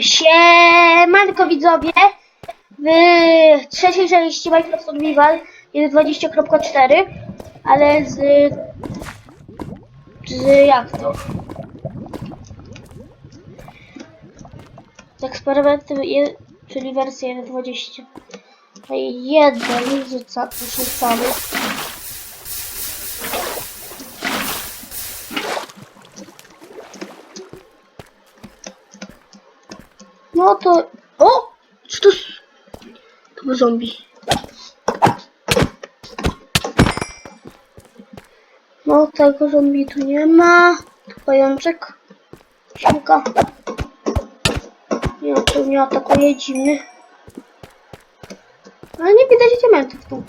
Siemanko widzowie! W trzeciej części Minecraft Survival jest 20.4 ale z... z... jak to? Z eksperymentem, czyli wersja 1.20 jeden rzuca, rzucamy. No to... O! Czy to... To był zombie. No tego zombie tu nie ma. Tu pajączek. Siłka. Nie, tu nie atakuje dziwny. Ale nie widać diamentów tu.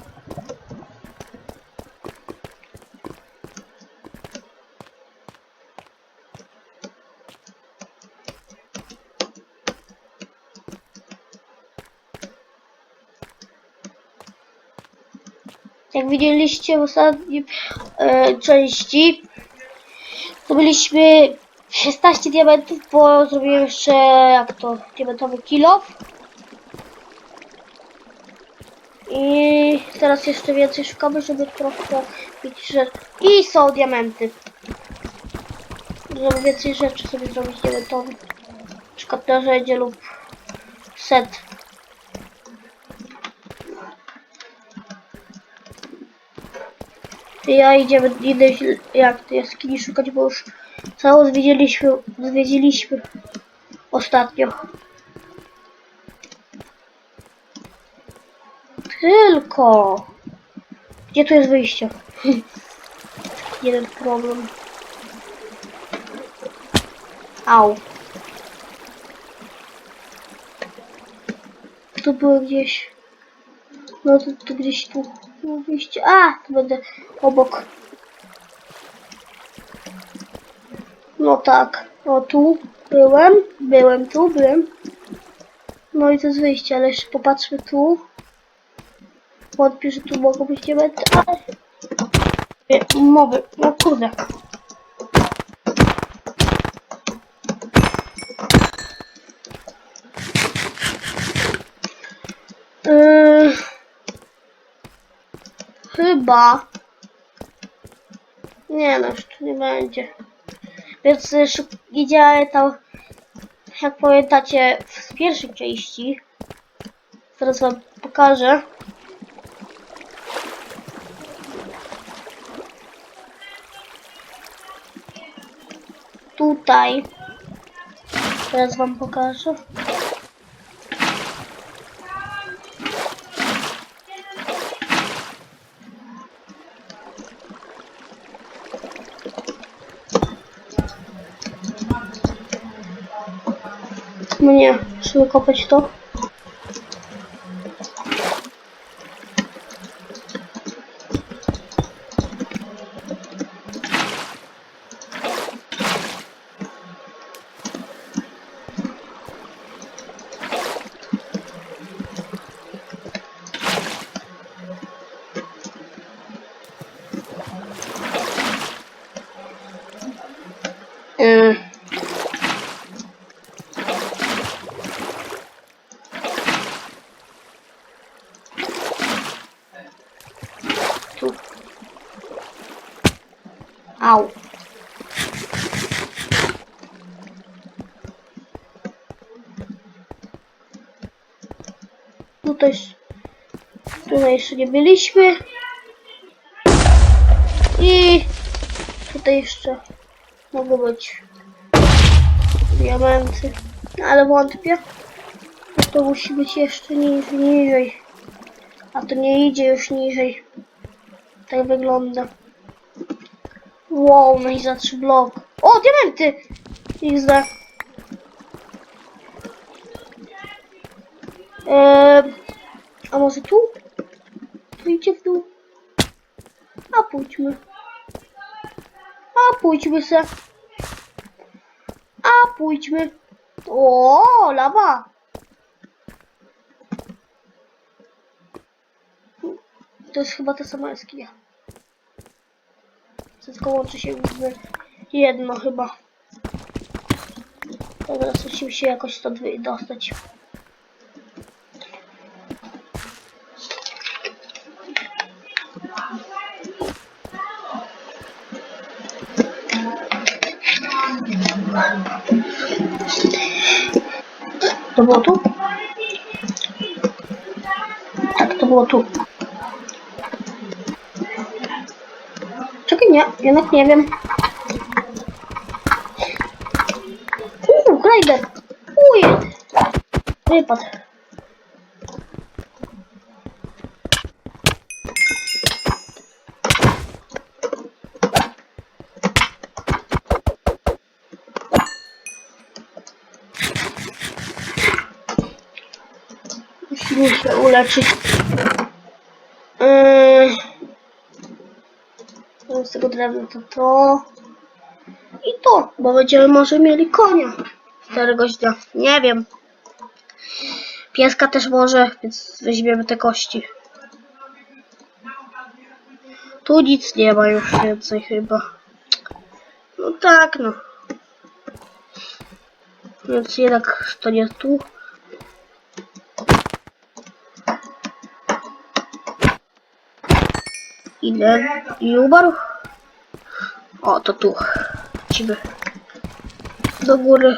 Widzieliście w ostatniej e, części, to byliśmy 16 diamentów, bo zrobiłem jeszcze jak to diamentowy kilo. I teraz jeszcze więcej szukamy, żeby trochę mieć rzeczy. I są diamenty. Żeby więcej rzeczy sobie zrobić diamentowych. Na przykład narzędzie lub set. Ja idziemy, idę jak to jaskini szukać, bo już całą zwiedziliśmy, zwiedziliśmy ostatnio. Tylko. Gdzie tu jest wyjście? Jeden problem. Au. Tu było gdzieś. No to, to gdzieś tu wyjście. A, tu będę obok. No tak. O tu byłem. Byłem tu, byłem. No i to jest wyjście, ale jeszcze popatrzmy tu. Wątpię, że tu mogą być. Nie, mowy, no kurde. Yy, chyba... Nie no, już tu nie będzie. Więc y, szuk- idzie tam, jak pamiętacie, z pierwszej części. Zaraz wam pokażę. tutaj. Teraz wam pokażę. No nie, musimy Au. Tutaj, tutaj jeszcze nie byliśmy. I tutaj jeszcze mogą być diamenty, ale wątpię. To musi być jeszcze niżej. A to nie idzie już niżej. Tak wygląda. Wow, no i za trzy blok. O, diamenty! XD. Eee, a może tu? Tu idzie w dół. A pójdźmy. A pójdźmy se. A pójdźmy. O, lawa. To jest chyba ta sama jaskinia. Wszystko łączy się w jedno chyba. Teraz musimy się jakoś stąd dostać. To było tu? Tak, to było tu. Nie, jednak nie wiem. Uuu, glider. Uj. Wypadł. Musimy się uleczyć. Yy... No, Z tego drewna to to. I to, bo będziemy może mieli konia. Któregoś dnia. Nie wiem. Pieska też może, więc weźmiemy te kości. Tu nic nie ma już więcej chyba. No tak, no. Więc jednak to nie tu. Ile i umarł? O, to tu. Lecimy. Do góry.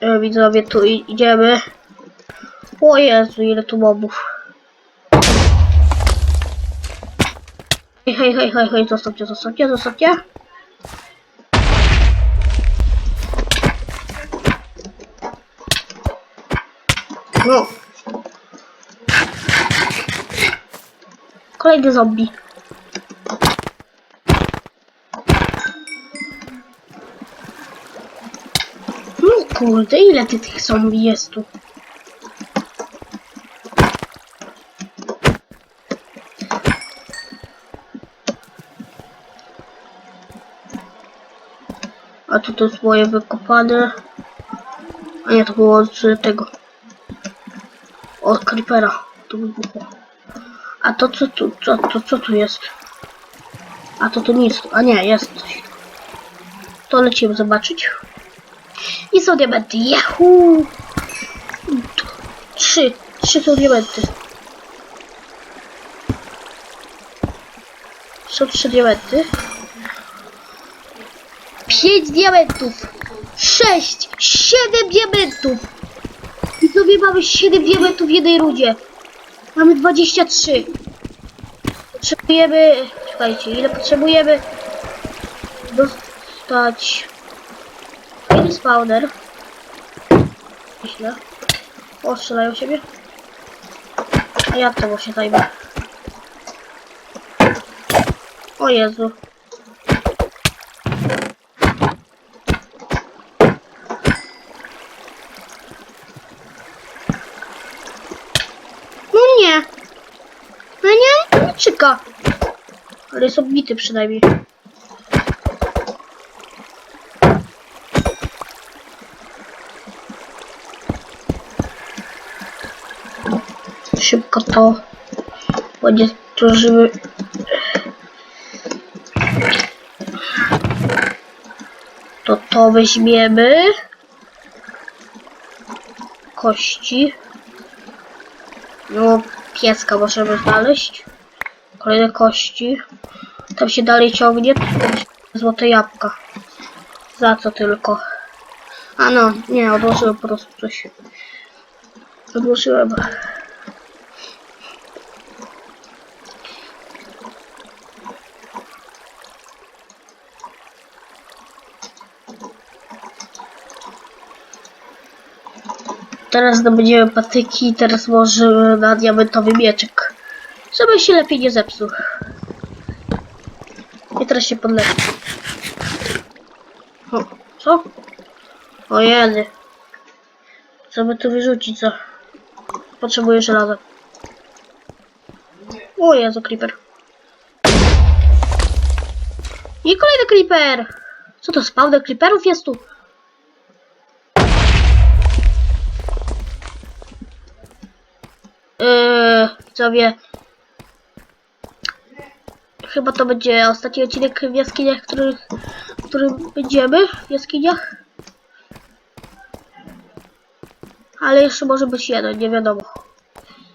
E, widzowie, tu idziemy. O Jezu, ile tu mobów. Hej, hej, hej, hej, hej, zostawcie, zostawcie, zostawcie. Kolejny zombie. No kurde, ile ty tych zombie jest tu? A tu to jest moje wykopane. A nie, to było od tego. Od creepera. To wybuchło. A to co tu, co, to, co tu jest? A to tu nic. A nie, jest coś. To lecimy zobaczyć. I są diamenty. Yahoo! Trzy. Trzy są diamenty. Są trzy diamenty. Pięć diamentów. Sześć. Siedem diamentów. I sobie mamy siedem diamentów w jednej rudzie. Mamy 23. Potrzebujemy... Czekajcie, ile potrzebujemy? Dostać... Jeden spawner. Myślę. O, strzelają siebie. A jak tego się zajmę? O Jezu. No nie. No czyka. Ale jest przynajmniej. Szybko to. Bo niektórzy... To to weźmiemy. Kości. No, pieska możemy znaleźć. Kolejne kości. Tam się dalej ciągnie. Złote jabłka. Za co tylko? A no, nie, odłożyłem po prostu coś. Odłożyłem. Teraz zdobędziemy patyki, teraz włożymy na diamentowy mieczek. Żeby się lepiej nie zepsuł. I teraz się podleję. O, co? O jedy. Co by tu wyrzucić, co? Potrzebuję żelaza. O Jezu, creeper. I kolejny creeper! Co to, spawner creeperów jest tu? Yy, widzowie. Chyba to będzie ostatni odcinek w jaskiniach, który, w którym będziemy w jaskiniach. Ale jeszcze może być jeden, nie wiadomo.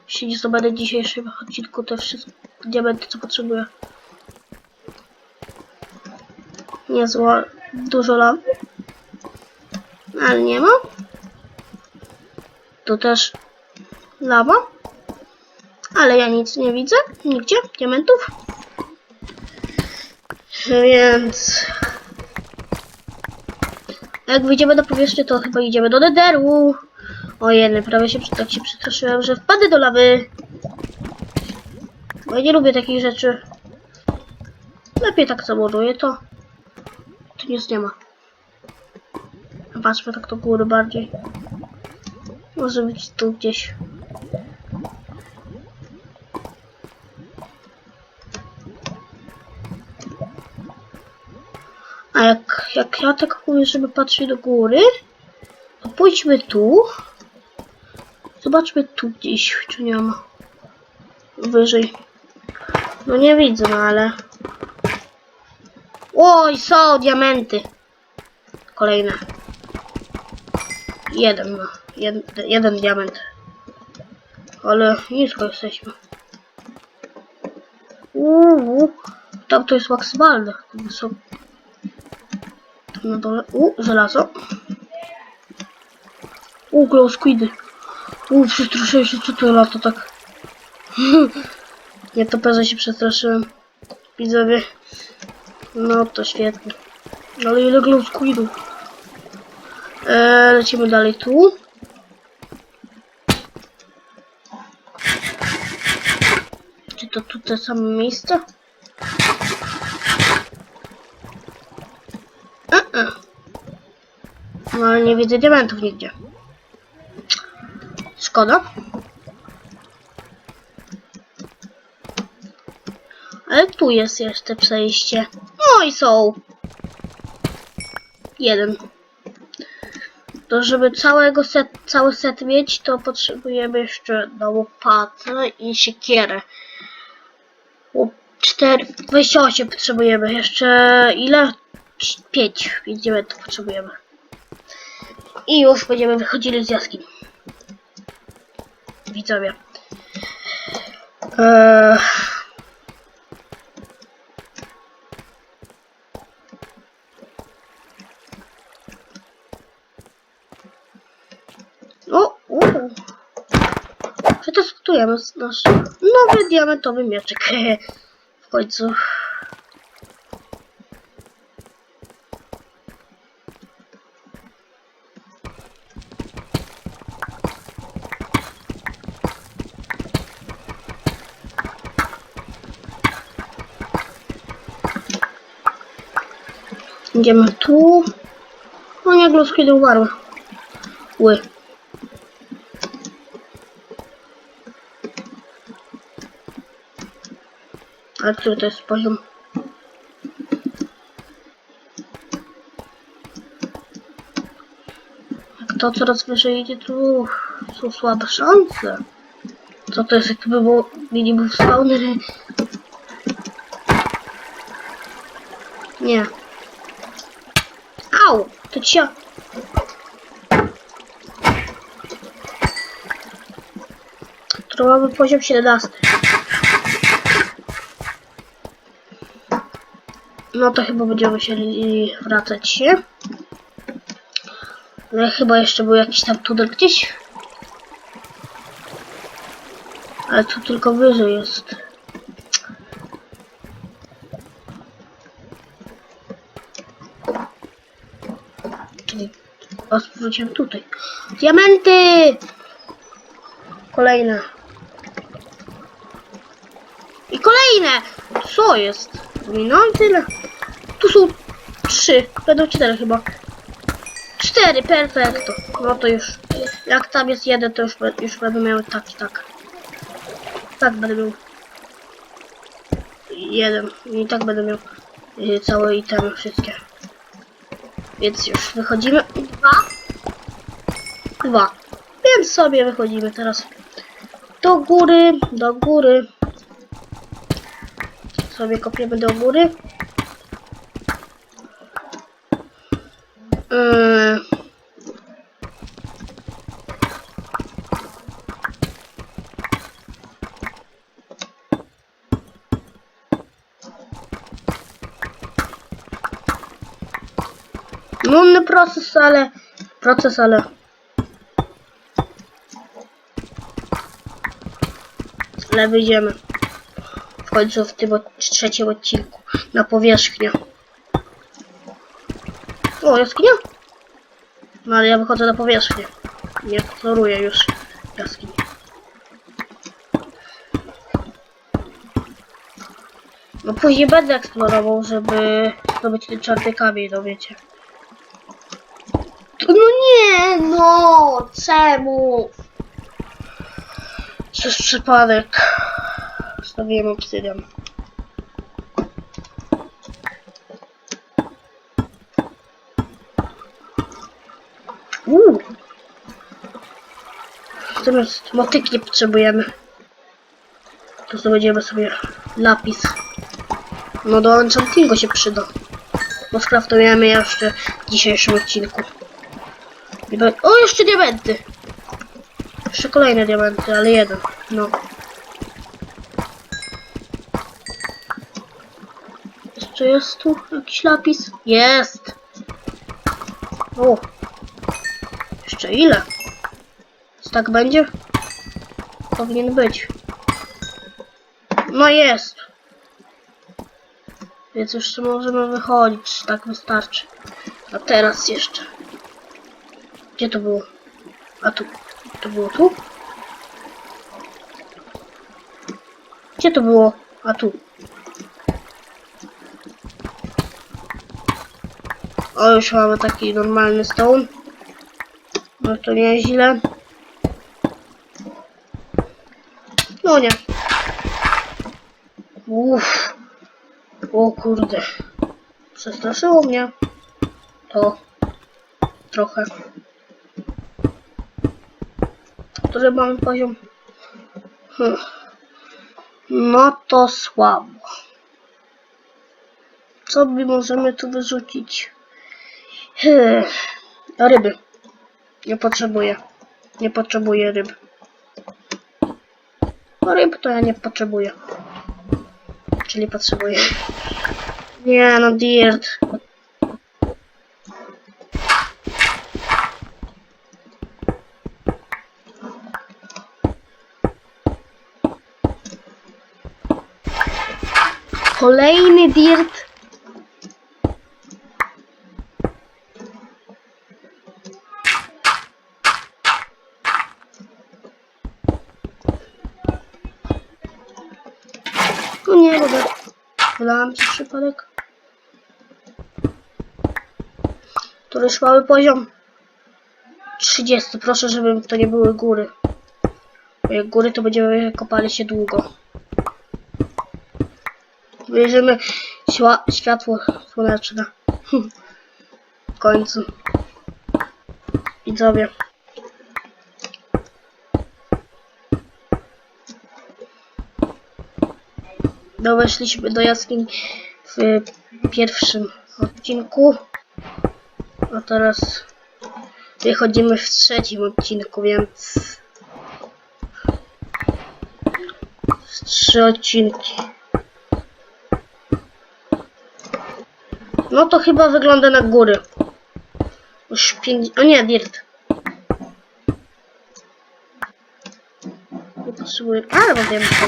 Jeśli nie zdobędę w dzisiejszym odcinku te wszystkie diamenty, co potrzebuję. Niezła, dużo lawy. Ale nie ma. Tu też lawa. Ale ja nic nie widzę. Nigdzie. Diamentów. Więc... Jak wyjdziemy na powierzchnię, to chyba idziemy do Nederu. Ojej, prawie się tak się przestraszyłem, że wpadę do lawy. Bo ja nie lubię takich rzeczy. Lepiej tak zamoduję to. Tu nic nie ma. Patrzmy tak do góry bardziej. Może być tu gdzieś. Jak, ja tak mówię, żeby patrzeć do góry, to pójdźmy tu. Zobaczmy tu gdzieś, czy nie ma. Wyżej. No nie widzę, no ale... Oj, są diamenty. Kolejne. Jeden, no. Jeden, jeden diament. Ale nisko jesteśmy. Uuu, tam to jest. Są... Na dole. U, żelazo. U, glow squidy. U, przestraszyłem się, co tu lata tak. Nie, to pewnie się przestraszyłem. Widzowie. No to świetnie. Ale ile glow squidów. Eee, lecimy dalej tu. Czy to tu te same miejsca? No ale nie widzę diamentów nigdzie. Szkoda. Ale tu jest jeszcze przejście. No i są. Jeden. To żeby całego set, cały set mieć, to potrzebujemy jeszcze na łopatę i siekierę. O, 4, 28 potrzebujemy. Jeszcze ile? 5. 5 diamentów potrzebujemy. I już będziemy wychodzili z jaskini. Widzowie. Eee... O, uuu. Przetestujemy nasz nowy diamentowy mieczek. W końcu. Idziemy tu. O nie, gluski do umarły. Ły. Ale który to jest poziom? Jak to coraz wyżej idzie, tu są słabe szanse. Co to jest, jakby było minimum spawner? Nie. Au! To cia... To mamy poziom 17. No to chyba będziemy musieli wracać się. Ale chyba jeszcze był jakiś tam tunel gdzieś. Ale tu tylko wyżej jest. Czyli o, wróciłem tutaj. Diamenty! Kolejne. I kolejne! Co jest? I tyle. Tu są trzy. Będą cztery chyba. Cztery, perfekto. No to już. Jak tam jest jeden, to już, już będę miał tak i tak. Tak będę miał. Jeden. I tak będę miał y, całe itemy wszystkie. Więc już wychodzimy. Dwa. Dwa. Więc sobie wychodzimy teraz. Do góry, do góry. sobie kopiemy do góry. Yy. Nudny proces, ale... Proces, ale... Ale wyjdziemy. W końcu w tym od- trzecim odcinku. Na powierzchnię. O, jaskinia? No ale ja wychodzę na powierzchnię. Nie eksploruję już jaskini. No później będę eksplorował, żeby zdobyć ten czarny kamień, no wiecie. No nie, no, czemu? Przez przypadek stawiłem obsydian. Uuu. Natomiast motyki potrzebujemy. To zdobędziemy sobie lapis. No do enchantingu się przyda. Bo skraftujemy jeszcze w dzisiejszym odcinku. O, jeszcze diamenty! Jeszcze kolejne diamenty, ale jeden. No. Jeszcze jest tu jakiś lapis? Jest! O! Jeszcze ile? Czy tak będzie? Powinien być. No jest! Więc jeszcze możemy wychodzić, tak wystarczy. A teraz jeszcze. Gdzie to było? A tu. To było tu? Gdzie to było? A tu. O, już mamy taki normalny stone. No to nieźle. No nie. Uff. O kurde. Przestraszyło mnie. To trochę. Który mamy poziom? Hmm. No to słabo. Co by możemy tu wyrzucić? Hmm. Ryby. Nie potrzebuję. Nie potrzebuję ryb. No ryb to ja nie potrzebuję. Czyli potrzebuję. Nie no, dirt. Kolejny dirt. No nie, Robert. Wylałam ci przypadek. Który słaby poziom? 30. Proszę, żeby to nie były góry. Bo jak góry, to będziemy kopali się długo. Bierzemy światło słoneczne. w końcu. Widzowie. Weszliśmy do jaskiń w pierwszym odcinku. A teraz wychodzimy w trzecim odcinku, więc trzy odcinki. No to chyba wygląda na góry. Już pięć... O nie, dirt. Nie potrzebuję... A, bo wiem, co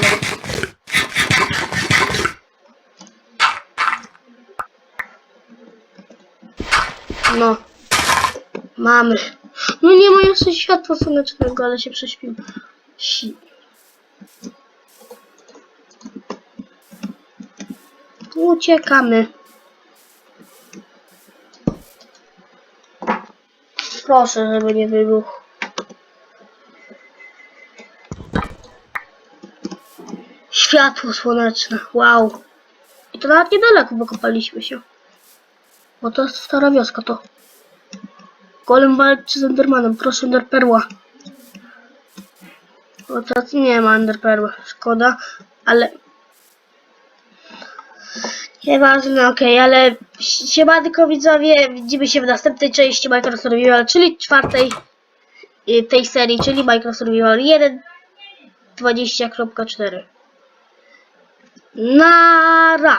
No. Mamy. No nie ma jeszcze światła słonecznego, ale się prześpił. Si. Uciekamy. Proszę, żeby nie wybuchł. Światło słoneczne. Wow. I to nawet niedaleko wykopaliśmy się. Bo to jest stara wioska to. Golem walczy z Endermanem. Proszę Enderperła. Bo teraz nie ma Enderperła. Szkoda, ale... Nieważne, okej, ale siemanko widzowie, widzimy się w następnej części Minecraft Survival, czyli czwartej y, tej serii, czyli Minecraft Survival 1.20.4. Nara!